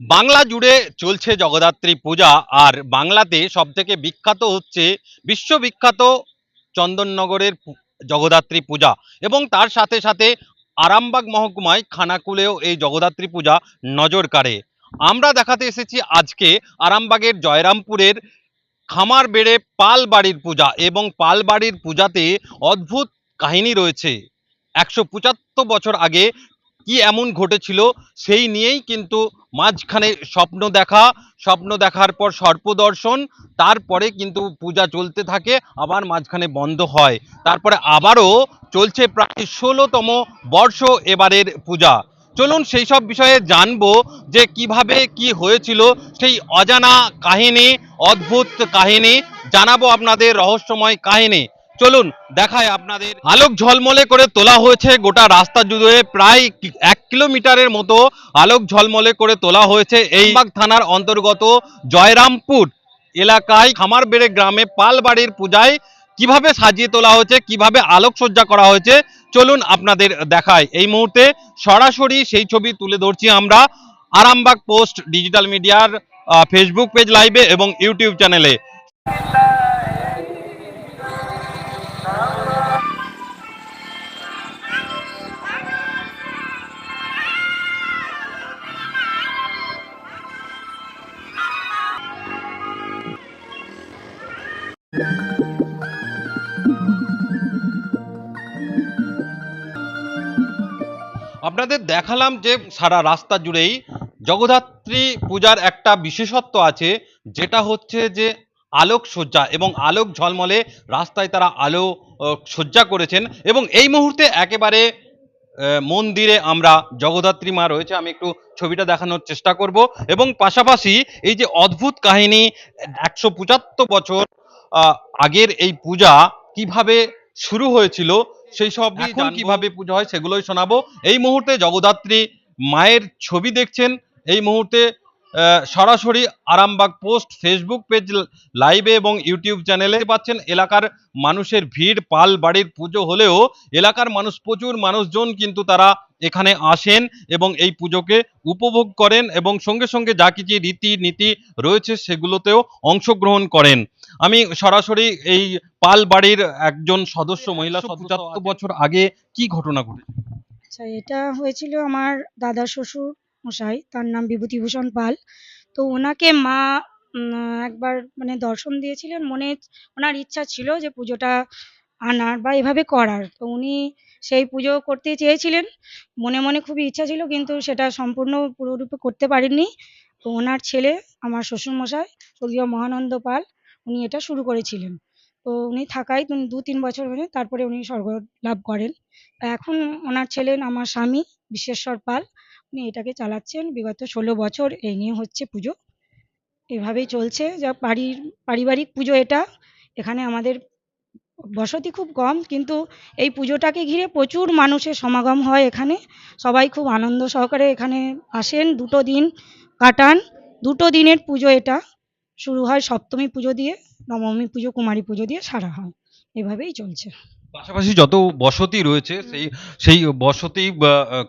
বাংলা জুড়ে চলছে জগদ্ধাত্রী পূজা, আর বাংলাতে সব থেকে বিখ্যাত হচ্ছে বিশ্ববিখ্যাত চন্দননগরের জগদ্ধাত্রী পূজা। এবং তার সাথে সাথে আরামবাগ মহকুমায় খানাকুলেও এই জগদ্ধাত্রী পূজা নজর কাড়ে। আমরা দেখাতে এসেছি আজকে আরামবাগের জয়রামপুরের খামার বেড়ে পাল বাড়ির পূজা, এবং পাল বাড়ির পূজাতে অদ্ভুত কাহিনী রয়েছে। একশো পঁচাত্তর বছর আগে কি এমন ঘটেছিল সেই নিয়েই কিন্তু মাঝখানে স্বপ্ন দেখা, স্বপ্ন দেখার পর সর্পদর্শন, তারপরে কিন্তু পূজা চলতে থাকে, আবার মাঝখানে বন্ধ হয়। তারপরে আবারও চলছে প্রায় ষোলোতম বর্ষ এবারের পূজা। চলুন সেই সব বিষয়ে জানব যে কীভাবে কি হয়েছিল সেই অজানা কাহিনী, অদ্ভুত কাহিনী, জানাব আপনাদের রহস্যময় কাহিনী। চলুন দেখায় আপনাদের। আলোক ঝলমলে করে তোলা হয়েছে গোটা রাস্তা জুড়ে প্রায় এক কিলোমিটারের মতো আলোক ঝলমলে করে তোলা হয়েছে এই থানার অন্তর্গত জয়রামপুর এলাকায় খামারবেড়ে গ্রামে পালবাড়ির পূজায় কীভাবে সাজিয়ে তোলা হয়েছে, কীভাবে আলোকসজ্জা করা হয়েছে, চলুন আপনাদের দেখায় এই মুহূর্তে সরাসরি সেই ছবি তুলে ধরছি আমরা আরামবাগ পোস্ট ডিজিটাল মিডিয়ার ফেসবুক পেজ লাইভে এবং ইউটিউব চ্যানেলে আপনাদের দেখালাম যে সারা রাস্তা জুড়েই জগদ্ধাত্রী পূজার একটা বিশেষত্ব আছে, যেটা হচ্ছে যে আলোক সজ্জা এবং আলোক ঝলমলে রাস্তায় তারা আলো সজ্জা করেছেন এবং এই মুহূর্তে একেবারে মন্দিরে আমরা জগদ্ধাত্রী মা রয়েছে, আমি একটু ছবিটা দেখানোর চেষ্টা করব এবং পাশাপাশি এই যে অদ্ভুত কাহিনী, একশো পঁচাত্তর বছর আগের এই পূজা কীভাবে শুরু হয়েছিল সেই সব এখন কীভাবে পূজা হয় সেগুলোই শোনাবো। এই মুহূর্তে জগদ্ধাত্রী মায়ের ছবি দেখছেন। এই মুহূর্তে সরাসরি আরামবাগ পোস্ট ফেসবুক পেজ লাইভে এবং ইউটিউব চ্যানেলে পাচ্ছেন এলাকার মানুষের ভিড় পাল বাড়ির পুজো হলেও এলাকার মানুষ প্রচুর মানুষজন কিন্তু তারা এখানে আসেন এবং এই পুজোকে উপভোগ করেন এবং সঙ্গে সঙ্গে যা কিছু রীতি নীতি রয়েছে সেগুলোতেও অংশগ্রহণ করেন। আমি সরাসরি এই পাল বাড়ির একজন সদস্য মহিলা পঁচাত্তর বছর আগে কি ঘটনা ঘটেছে? আচ্ছা এটা হয়েছিল আমার দাদা শ্বশুর মশাই তার নাম বিভূতিভূষণ পাল। তো ওনাকে মা একবার মানে দর্শন দিয়েছিলেন মনে ওনার ইচ্ছা ছিল যে পুজোটা আনার বা এভাবে করার। তো উনি সেই পুজো করতে চেয়েছিলেন। মনে মনে খুবই ইচ্ছা ছিল কিন্তু সেটা সম্পূর্ণ পুরোরূপে করতে পারেননি। তো ওনার ছেলে আমার শ্বশুরমশাই স্বর্গীয় মহানন্দ পাল উনি এটা শুরু করেছিলেন। তো উনি থাকায় উনি দু তিন বছর হলে তারপরে উনি স্বর্গ লাভ করেন। এখন ওনার ছেলে, আমার স্বামী বিশ্বেশ্বর পাল, উনি এটাকে চালাচ্ছেন বিগত ষোলো বছর। এই নিয়ে হচ্ছে পুজো। এভাবেই চলছে। যা বাড়ির, পারিবারিক পুজো এটা। এখানে আমাদের বসতি খুব কম, কিন্তু এই পুজোটাকে ঘিরে প্রচুর মানুষের সমাগম হয় এখানে। সবাই খুব আনন্দ সহকারে এখানে আসেন। দুটো দিন কাটান। দুটো দিনের পুজো এটা। শুরু হয় সপ্তমী পুজো দিয়ে নবমী পুজো কুমারী পুজো দিয়ে সারা হয়। এভাবেই চলছে। পাশাপাশি যত বসতি রয়েছে সেই সেই বসতি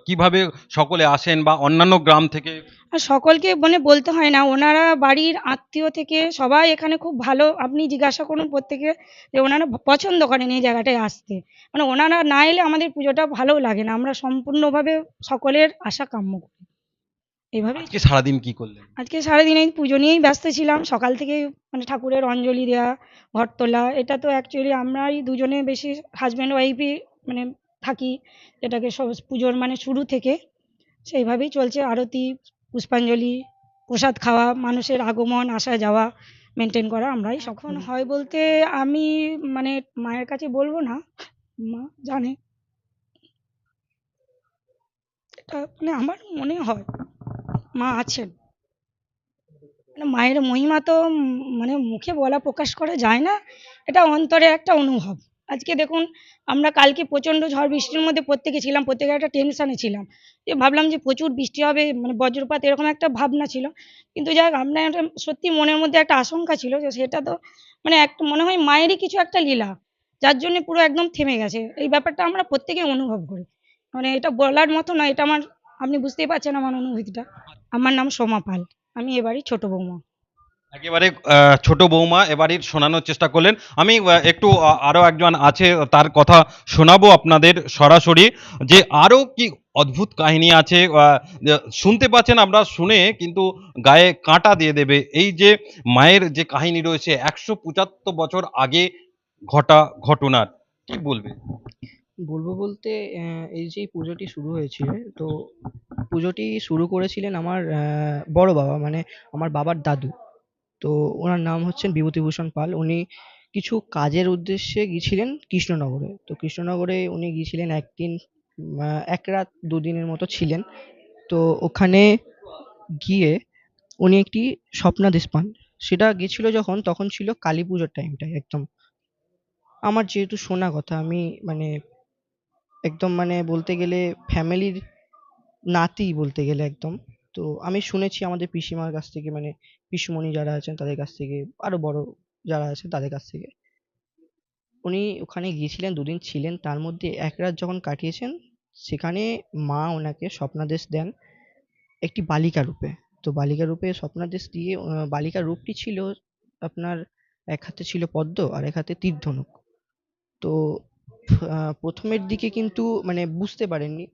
কীভাবে সকলে আসেন বা অন্যান্য গ্রাম থেকে? সকলকে মানে বলতে হয় না ওনারা বাড়ির আত্মীয় থেকে সবাই এখানে খুব ভালো। আপনি জিজ্ঞাসা করুন প্রত্যেকে যে ওনারা পছন্দ করেন এই জায়গাটায় আসতে। মানে ওনারা না এলে আমাদের পুজোটা ভালো লাগে না। আমরা সম্পূর্ণভাবে সকলের আশা কাম্য করি। এইভাবেই আজকে সারাদিন কি করলেন? আজকে সারাদিন এই পুজো নিয়েই ব্যস্ত ছিলাম। সকাল থেকে মানে ঠাকুরের অঞ্জলি দেওয়া ঘট তোলা এটা তো অ্যাকচুয়ালি আমরাই দুজনে বেশি হাজব্যান্ড ওয়াইফই মানে থাকি এটাকে সব পুজোর মানে শুরু থেকে। সেইভাবেই চলছে আরতি পুষ্পাঞ্জলি প্রসাদ খাওয়া মানুষের আগমন আসা যাওয়া মেনটেন করা আমরাই এখন হয় বলতে আমি মানে মায়ের কাছে বলব না মা জানে। এটা মানে আমার মনে হয়। মা আছেন। মানে মায়ের মহিমা তো মানে মুখে বলা প্রকাশ করা যায় না, এটা অন্তরে একটা অনুভব। আজকে দেখুন, আমরা কালকে প্রচণ্ড ঝড় বৃষ্টির মধ্যে প্রত্যেকে ছিলাম, প্রত্যেকে একটা টেনশানে ছিলাম। যে ভাবলাম যে প্রচুর বৃষ্টি হবে মানে বজ্রপাত এরকম একটা ভাবনা ছিল। কিন্তু যাই আমরা একটা সত্যি মনের মধ্যে একটা আশঙ্কা ছিল যে সেটা তো মানে একটা মনে হয় মায়েরই কিছু একটা লীলা, যার জন্য পুরো একদম থেমে গেছে। এই ব্যাপারটা আমরা প্রত্যেকে অনুভব করি। মানে এটা বলার মতো নয়, এটা আমার আপনি বুঝতেই পারছেন আমার অনুভূতিটা। আমার নাম সোমা পাল। আমি এবারই ছোট বৌমা। একেবারে ছোট বৌমা এবারই শোনানোর চেষ্টা করলেন। আমি একটু আহ, আরও একজন আছে তার কথা শোনাবো আপনাদের সরাসরি। যে আরও কি অদ্ভুত কাহিনী আছে শুনতে পাচ্ছেন আমরা শুনে কিন্তু গায়ে কাঁটা দিয়ে দেবে। এই যে মায়ের যে কাহিনী রয়েছে একশো পঁচাত্তর বছর আগে ঘটা ঘটনার কি বলবে? বলব বলতে এই যে পুজোটি শুরু হয়েছিল, তো পুজোটি শুরু করেছিলেন আমার বড় বাবা মানে আমার বাবার দাদু। তো ওনার নাম হচ্ছেন বিভূতিভূষণ পাল। উনি কিছু কাজের উদ্দেশ্যে গিয়েছিলেন কৃষ্ণনগরে। তো কৃষ্ণনগরে উনি গিয়েছিলেন একদিন এক রাত দুদিনের মতো ছিলেন। তো ওখানে গিয়ে উনি একটি স্বপ্নাদেশ পান। সেটা গেছিল যখন, তখন ছিল কালী পুজোর টাইমটায় একদম। আমার যেহেতু শোনা কথা, আমি মানে একদম মানে বলতে গেলে ফ্যামিলির নাতি বলতে গেলে একদম। তো আমি শুনেছি আমাদের পিসিমার কাছ থেকে মানে পিসুমণি যারা আছেন তাদের কাছ থেকে আরও বড় যারা আছেন তাদের কাছ থেকে। উনি ওখানে গিয়েছিলেন দুদিন ছিলেন তার মধ্যে এক রাত যখন কাটিয়েছেন সেখানে মা ওনাকে স্বপ্নাদেশ দেন একটি বালিকা রূপে। তো বালিকা রূপে স্বপ্নাদেশ দিয়ে আহ, বালিকার রূপটি ছিল আপনার এক হাতে ছিল পদ্ম আর এক হাতে তীর ধনুক তো প্রথমের দিকে কিন্তু মানে বুঝতে পারেননি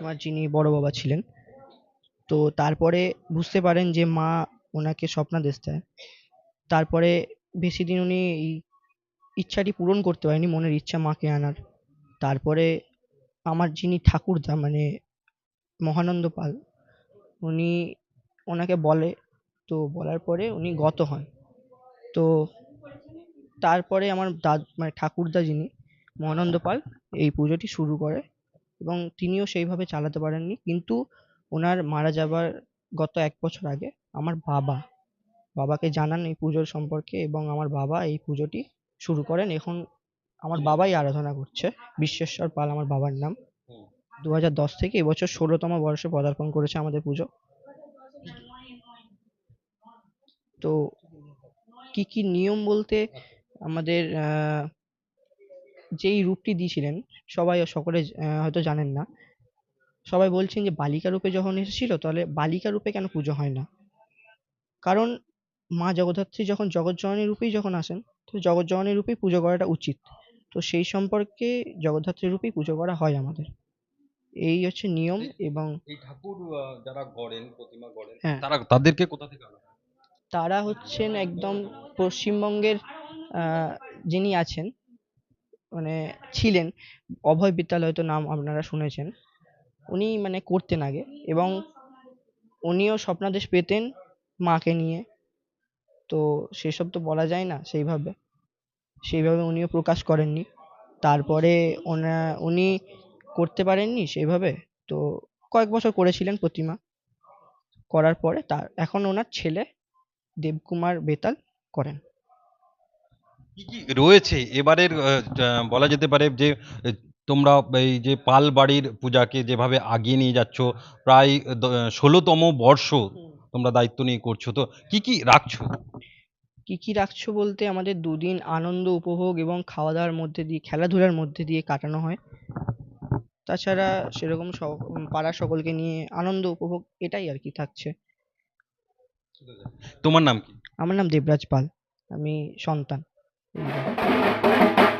আমার যিনি বড় বাবা ছিলেন। তো তারপরে বুঝতে পারেন যে মা ওনাকে স্বপ্নাদেশ দেয় তারপরে বেশি দিন উনি এই ইচ্ছাটি পূরণ করতে পারেনি মনের ইচ্ছা মাকে আনার। তারপরে আমার যিনি ঠাকুরদা মানে মহানন্দ পাল, উনি ওনাকে বলে। তো বলার পরে উনি গত হন। তো তারপরে আমার দাদ মানে ঠাকুরদা যিনি মহানন্দ পাল এই পুজোটি শুরু করে এবং তিনিও সেইভাবে চালাতে পারেননি। কিন্তু ওনার মারা যাবার গত এক বছর আগে আমার বাবা, বাবাকে জানান এই পুজোর সম্পর্কে এবং আমার বাবা এই পুজোটি শুরু করেন। এখন আমার বাবাই আরাধনা করছে। বিশ্বেশ্বর পাল আমার বাবার নাম। দু দশ থেকে এবছর ষোলোতম বর্ষে পদার্পণ করেছে আমাদের পুজো। তো কি কি নিয়ম বলতে আমাদের যেই রূপটি দিয়েছিলেন সবাই সকলে আহ, হয়তো জানেন না। সবাই বলছেন যে বালিকা রূপে যখন এসেছিল তাহলে বালিকা রূপে কেন পুজো হয় না? কারণ মা জগদ্ধাত্রী যখন জগৎজননী রূপেই যখন আসেন তো জগৎজননী রূপেই পুজো করাটা উচিত। তো সেই সম্পর্কে জগদ্ধাত্রী রূপেই পুজো করা হয় আমাদের। এই হচ্ছে নিয়ম এবং এই ঠাকুর যারা গড়েন প্রতিমা গড়েন হ্যাঁ। তারা তাদেরকে কোথা থেকে আনা তারা হচ্ছেন একদম পশ্চিমবঙ্গের আহ, যিনি আছেন মানে ছিলেন। অভয় বিদ্যালয় তো নাম আপনারা শুনেছেন। উনি মানে করতেন আগে এবং উনিও স্বপ্নাদেশ পেতেন মাকে নিয়ে। তো সেসব তো বলা যায় না সেইভাবে। সেইভাবে উনিও প্রকাশ করেননি। তারপরে ওনা, উনি করতে পারেননি সেইভাবে তো কয়েক বছর করেছিলেন প্রতিমা। করার পরে তার, এখন ওনার ছেলে দেবকুমার বেতাল করেন। কি কি রয়েছে? এবারের বলা যেতে পারে যে তোমরা এই যে পাল বাড়ির পূজাকে যেভাবে আগিয়ে নিয়ে যাচ্ছ প্রায় ষোলোতম বর্ষ তোমরা দায়িত্ব নিয়ে করছ। তো কি কি রাখছো? কি কি রাখছো বলতে আমাদের দুদিন আনন্দ উপভোগ এবং খাওয়া দাওয়ার মধ্যে দিয়ে খেলাধুলার মধ্যে দিয়ে কাটানো হয়। তাছাড়া সেরকম পাড়ার সকলকে নিয়ে আনন্দ উপভোগ এটাই আর কি থাকছে। তোমার নাম কি? আমার নাম দেবরাজ পাল আমি সন্তান। Thank you.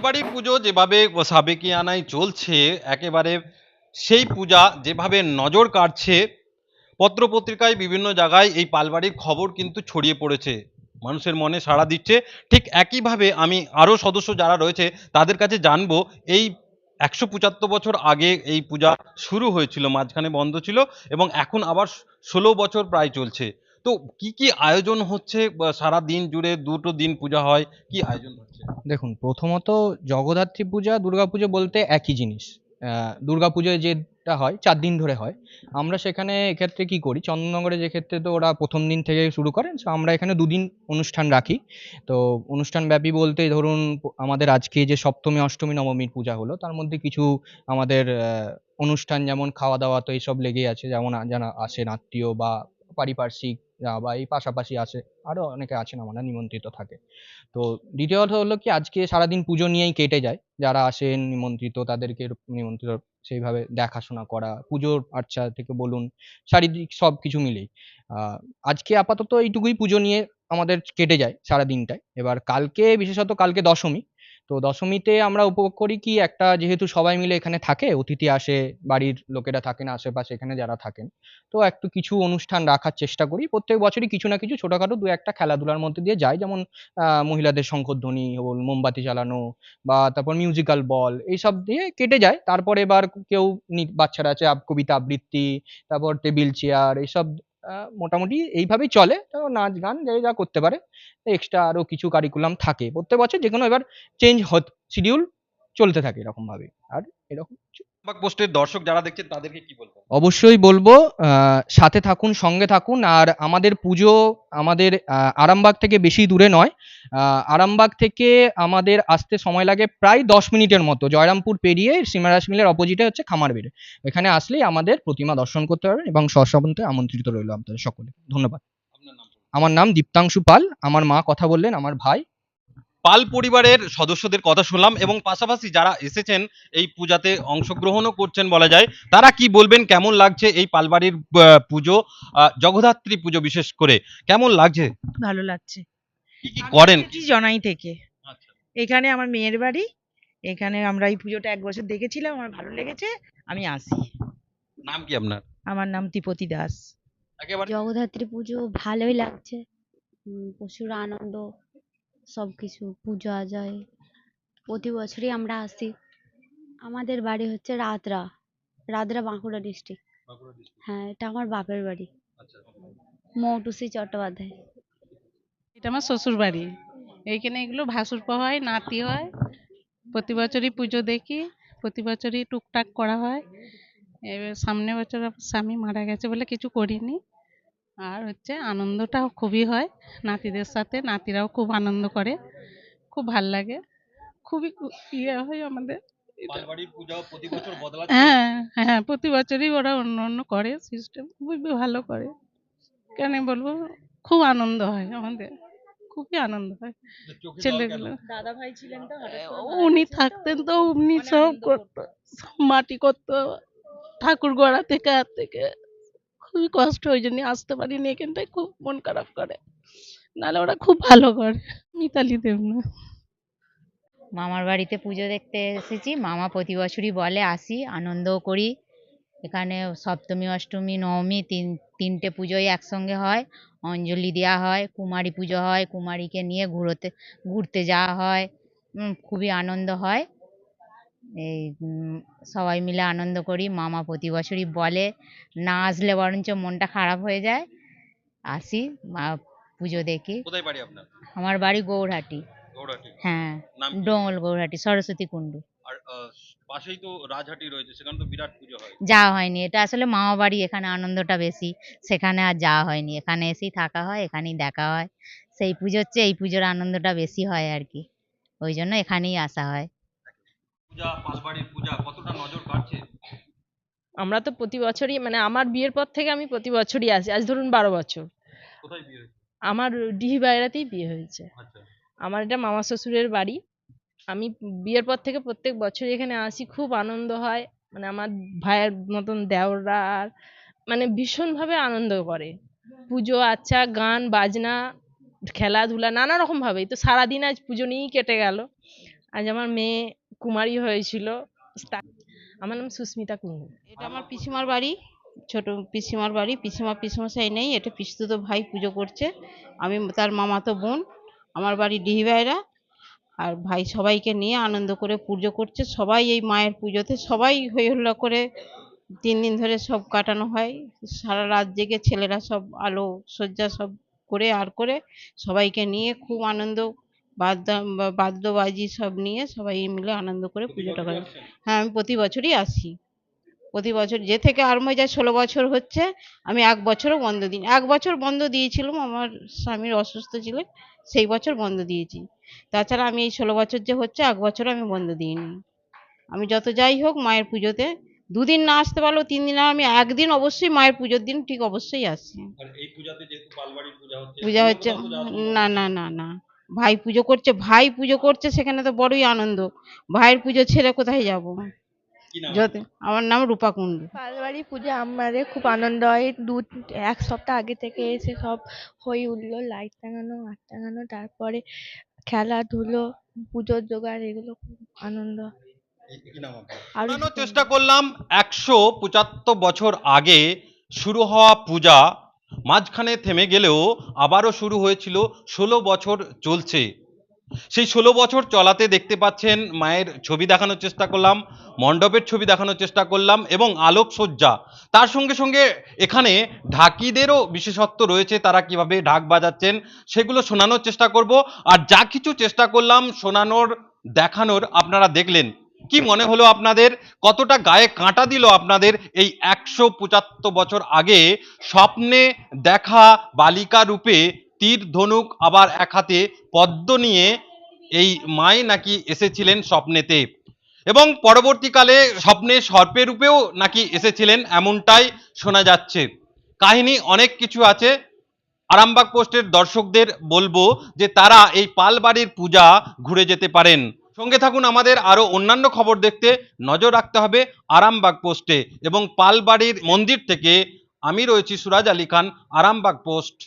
পালবাড়ি পুজো যেভাবে সাবেকিয়ানায় চলছে, একেবারে সেই পূজা যেভাবে নজর কাটছে পত্রপত্রিকায় বিভিন্ন জায়গায় এই পালবাড়ির খবর কিন্তু ছড়িয়ে পড়েছে। মানুষের মনে সাড়া দিচ্ছে। ঠিক একইভাবে আমি আরও সদস্য যারা রয়েছে, তাদের কাছে জানব, এই একশো পঁচাত্তর বছর আগে এই পূজা শুরু হয়েছিল, মাঝখানে বন্ধ ছিল এবং এখন আবার ষোলো বছর প্রায় চলছে। তো কি কি আয়োজন হচ্ছে? সারা দিন জুড়ে দুটো দিন পূজা হয়, কি আয়োজন হচ্ছে? দেখুন, প্রথমত জগদ্ধাত্রী পূজা দুর্গাপুজো বলতে একই জিনিস। দুর্গাপুজোয় যেটা হয়, চার দিন ধরে হয়। আমরা সেখানে এক্ষেত্রে কি করি, চন্দননগরে যে ক্ষেত্রে তো ওরা প্রথম দিন থেকে শুরু করেন, so আমরা এখানে দুদিন অনুষ্ঠান রাখি। তো অনুষ্ঠান ব্যাপী বলতে ধরুন, আমাদের আজকে যে সপ্তমী, অষ্টমী, নবমীর পূজা হলো, তার মধ্যে কিছু আমাদের অনুষ্ঠান যেমন খাওয়া দাওয়া তো এইসব লেগেই আছে, যেমন যারা আসেন আত্মীয় বা পারিপার্শ্বিক বা এই পাশাপাশি আসে আরও অনেকে আছেন আমরা নিমন্ত্রিত থাকে। তো দ্বিতীয়ত হলো কি, আজকে সারাদিন পুজো নিয়েই কেটে যায়। যারা আসেন নিমন্ত্রিত, তাদেরকে নিমন্ত্রিত সেইভাবে দেখাশোনা করা, পুজোর আচ্ছা থেকে বলুন, শারীরিক সব কিছু মিলেই। আজকে আপাতত এইটুকুই পুজো নিয়ে আমাদের কেটে যায় সারা দিনটায় এবার কালকে, বিশেষত কালকে দশমী তো দশমীতে আমরা উপভোগ করি কি একটা, যেহেতু সবাই মিলে এখানে থাকে, অতিথি আসে, বাড়ির লোকেরা থাকেন, আশেপাশে এখানে যারা থাকেন, তো একটু কিছু অনুষ্ঠান রাখার চেষ্টা করি। প্রত্যেক বছরই কিছু না কিছু ছোটখাটো দু একটা খেলাধুলার মধ্যে দিয়ে যায় যেমন মহিলাদের শঙ্খধ্বনি বল মোমবাতি জ্বালানো, বা তারপর মিউজিক্যাল বল এইসব দিয়ে কেটে যায়। তারপরে এবার কেউ বাচ্চারা আছে কবিতা আবৃত্তি, তারপর টেবিল চেয়ার এইসব মোটামুটি এইভাবেই চলে। নাচ গান যে যা করতে পারে এক্সট্রা আরও কিছু কারিকুলাম থাকে। প্রত্যেক বছর যে কোনো এবার চেঞ্জ হত শিডিউল চলতে থাকে এরকমভাবে আর এরকম পোস্টের দর্শক যারা দেখছেন তাদেরকে কি বলবেন? অবশ্যই বলব সাথে থাকুন সঙ্গে থাকুন। আর আমাদের পুজো আমাদের আরামবাগ থেকে বেশি দূরে নয়। আরামবাগ থেকে আমাদের আসতে সময় লাগে প্রায় দশ মিনিটের মতো। জয়রামপুর পেরিয়ে সীমারাস মিলের অপোজিটে হচ্ছে খামারবেড়। এখানে আসলেই আমাদের প্রতিমা দর্শন করতে পারবেন এবং সহসাবন্তে আমন্ত্রিত রইল আপনাদের সকলে। ধন্যবাদ। আমার নাম দীপ্তাংশু পাল। আমার মা কথা বললেন আমার ভাই পাল পরিবারের সদস্যদের কথা শুনলাম এবং পাশাপাশি যারা এসেছেন এই পূজাতে অংশগ্রহণও করছেন বলা যায় তারা কি বলবেন? কেমন লাগছে এই পালবাড়ির পুজো? জগদ্ধাত্রী পুজো বিশেষ করে কেমন লাগছে? ভালো লাগছে। কি কি করেন? জনাই থেকে। আচ্ছা। এখানে আমার মেয়ের বাড়ি এখানে আমরা এই পুজোটা এক বছর দেখেছিলাম আমার ভালো লেগেছে আমি আসি। নাম কি আপনার? আমার নাম ত্রিপতি দাস। একেবারে জগদ্ধাত্রী পুজো ভালোই লাগছে। প্রচুর আনন্দ। সব কিছু পূজা যায়। প্রতি বছরই আমরা আসি। আমাদের বাড়ি হচ্ছে রাতরা রাতরা বাঁকুড়া ডিস্ট্রিক্ট হ্যাঁ এটা আমার বাপের বাড়ি। আচ্ছা। মৌটুসি চট্টোপাধ্যায়। এটা আমার শ্বশুর বাড়ি। এইখানে এগুলো ভাসুর হয় নাতি হয়। প্রতি বছরই পুজো দেখি প্রতি বছরই টুকটাক করা হয়। এবার সামনে বছর স্বামী মারা গেছে বলে কিছু করিনি। আর হচ্ছে আনন্দটাও খুবই হয়। নাতিদের সাথে নাতিরাও খুব আনন্দ করে খুব ভালো লাগে। খুবই ইয়ে হয় আমাদের হ্যাঁ হ্যাঁ প্রতি বছরই ওরা অন্য অন্য করে সিস্টেম খুবই ভালো করে। কেন বলব? খুব আনন্দ হয় আমাদের খুবই আনন্দ হয়? ছেলেগুলো। দাদা ভাই ছিলেন তো উনি থাকতেন তো উনি সব করতো মাটি করতো ঠাকুর গড়া থেকে আর থেকে। খুবই কষ্ট, ওই জন্য আসতে পারিনি। এখানটায় খুব মন খারাপ করে। নাহলে ওরা খুব ভালো করে, মিতালি দেবনা। মামার বাড়িতে পুজো দেখতে এসেছি। মামা প্রতি বছরই বলে, আসি, আনন্দও করি। এখানে সপ্তমী, অষ্টমী, নবমী তিন, তিনটে পুজোই একসঙ্গে হয়। অঞ্জলি দেওয়া হয়, কুমারী পুজো হয়, কুমারীকে নিয়ে ঘুরোতে, ঘুরতে যাওয়া হয়। খুবই আনন্দ হয়। এই সবাই মিলে আনন্দ করি। মামা প্রতি বছরই বলে না আসলে বরঞ্চ মনটা খারাপ হয়ে যায়। আসি মা পুজো দেখি। কোথায় বাড়ি আপনার? আমার বাড়ি গৌরহাটি। হ্যাঁ নাম কি? গৌরহাটি সরস্বতী কুণ্ডু। আর আহ, পাশেই তো রাজহাটি রয়েছে সেখানে তো বিরাট পুজো হয়। যাওয়া হয়নি। এটা আসলে মামা বাড়ি এখানে আনন্দটা বেশি। সেখানে আর যাওয়া হয়নি। এখানে এসেই থাকা হয় এখানেই দেখা হয়। সেই পুজোর চেয়ে এই পুজোর আনন্দটা বেশি হয় আর কি। ওই জন্য এখানেই আসা হয়। পূজা পূজা কতটা নজর কাটছে আমরা তো প্রতি বছরই মানে আমার বিয়ের পর থেকে আমি প্রতি বছরই আসি। আজ ধরুন বারো বছর। কোথায় বিয়ে হয়েছে? আমার ডিহি বাইরাতেই বিয়ে হয়েছে। আচ্ছা। আমার এটা মামা শ্বশুরের বাড়ি। আমি বিয়ের পর থেকে প্রত্যেক বছরই এখানে আসি। খুব আনন্দ হয়। মানে আমার ভাইয়ের মতন দেওররা আর মানে ভীষণভাবে আনন্দ করে। পুজো আচ্ছা গান বাজনা খেলাধুলা নানা রকম ভাবেই তো সারাদিন আজ পুজো নিয়েই কেটে গেল। আজ আমার মেয়ে কুমারী হয়েছিল। আমার নাম সুস্মিতা কুন্ডু এটা আমার পিসিমার বাড়ি, ছোট পিসিমার বাড়ি। পিসিমা পিসমশাই নেই, এটা পিসতুতো ভাই পুজো করছে। আমি, তার মামাতো বোন, আমার বাড়ি ডিহিবাইরা আর ভাই সবাইকে নিয়ে আনন্দ করে পুজো করছে। সবাই এই মায়ের পুজোতে সবাই হই হুল্লোড় করে তিন দিন ধরে সব কাটানো হয়। সারা রাত জেগে ছেলেরা সব আলো সজ্জা সব করে, আর করে সবাইকে নিয়ে খুব আনন্দ বাদ্য বাজি সব নিয়ে সবাই মিলে আনন্দ করে পুজোটা করে। হ্যাঁ আমি প্রতি বছরই আসি। প্রতি বছর যে থেকে আরম্ভ হয়ে যায় ষোলো বছর হচ্ছে আমি এক বছরও বন্ধ দিই এক বছর বন্ধ দিয়েছিলাম আমার স্বামীর অসুস্থ ছিলেন সেই বছর বন্ধ দিয়েছি। তাছাড়া আমি এই ষোলো বছর যে হচ্ছে এক বছরও আমি বন্ধ দিইনি। আমি যত যাই হোক মায়ের পুজোতে দুদিন না আসতে পারলেও তিন দিন আমি একদিন অবশ্যই মায়ের পুজোর দিন ঠিক অবশ্যই আসি। পূজা হচ্ছে না না না না। ভাই পুজো করছে ভাই পুজো করছে সেখানে তো বড়ই আনন্দ। ভাইয়ের পুজো ছেড়ে কোথায় যাব? কি নাম? যত আমার নাম রূপা কুণ্ডু। পালবাড়ি পুজো আমাদের খুব আনন্দ হয়। দু এক সপ্তাহ আগে থেকে এসে সব হই উঠল লাইট টাঙানো আট টাঙানো তারপরে খেলাধুলো পুজোর জোগাড় এগুলো খুব আনন্দ। চেষ্টা করলাম। একশো পঁচাত্তর বছর আগে শুরু হওয়া পূজা মাঝখানে থেমে গেলেও আবারও শুরু হয়েছিল ষোলো বছর চলছে। সেই ষোলো বছর চলাতে দেখতে পাচ্ছেন মায়ের ছবি দেখানোর চেষ্টা করলাম, মণ্ডপের ছবি দেখানোর চেষ্টা করলাম এবং আলোকসজ্জা। তার সঙ্গে সঙ্গে এখানে ঢাকিদেরও বিশেষত্ব রয়েছে, তারা কীভাবে ঢাক বাজাচ্ছেন সেগুলো শোনানোর চেষ্টা করব। আর যা কিছু চেষ্টা করলাম শোনানোর, দেখানোর আপনারা দেখলেন। কি মনে হলো আপনাদের? কতটা গায়ে কাঁটা দিল আপনাদের এই একশো পঁচাত্তর বছর আগে? স্বপ্নে দেখা বালিকা রূপে তীর ধনুক আবার এক হাতে পদ্ম নিয়ে এই মাই নাকি এসেছিলেন স্বপ্নেতে? এবং পরবর্তীকালে স্বপ্নে সর্পে রূপেও নাকি এসেছিলেন এমনটাই শোনা যাচ্ছে। কাহিনী অনেক কিছু আছে। আরামবাগ পোস্টের দর্শকদের বলব যে তারা এই পালবাড়ির পূজা ঘুরে যেতে পারেন। সঙ্গে থাকুন আমাদের আরও অন্যান্য খবর দেখতে নজর রাখতে হবে আরামবাগ পোস্টে এবং পালবাড়ির মন্দির থেকে আমি রয়েছি সুরাজ আলী খান, আরামবাগ পোস্ট।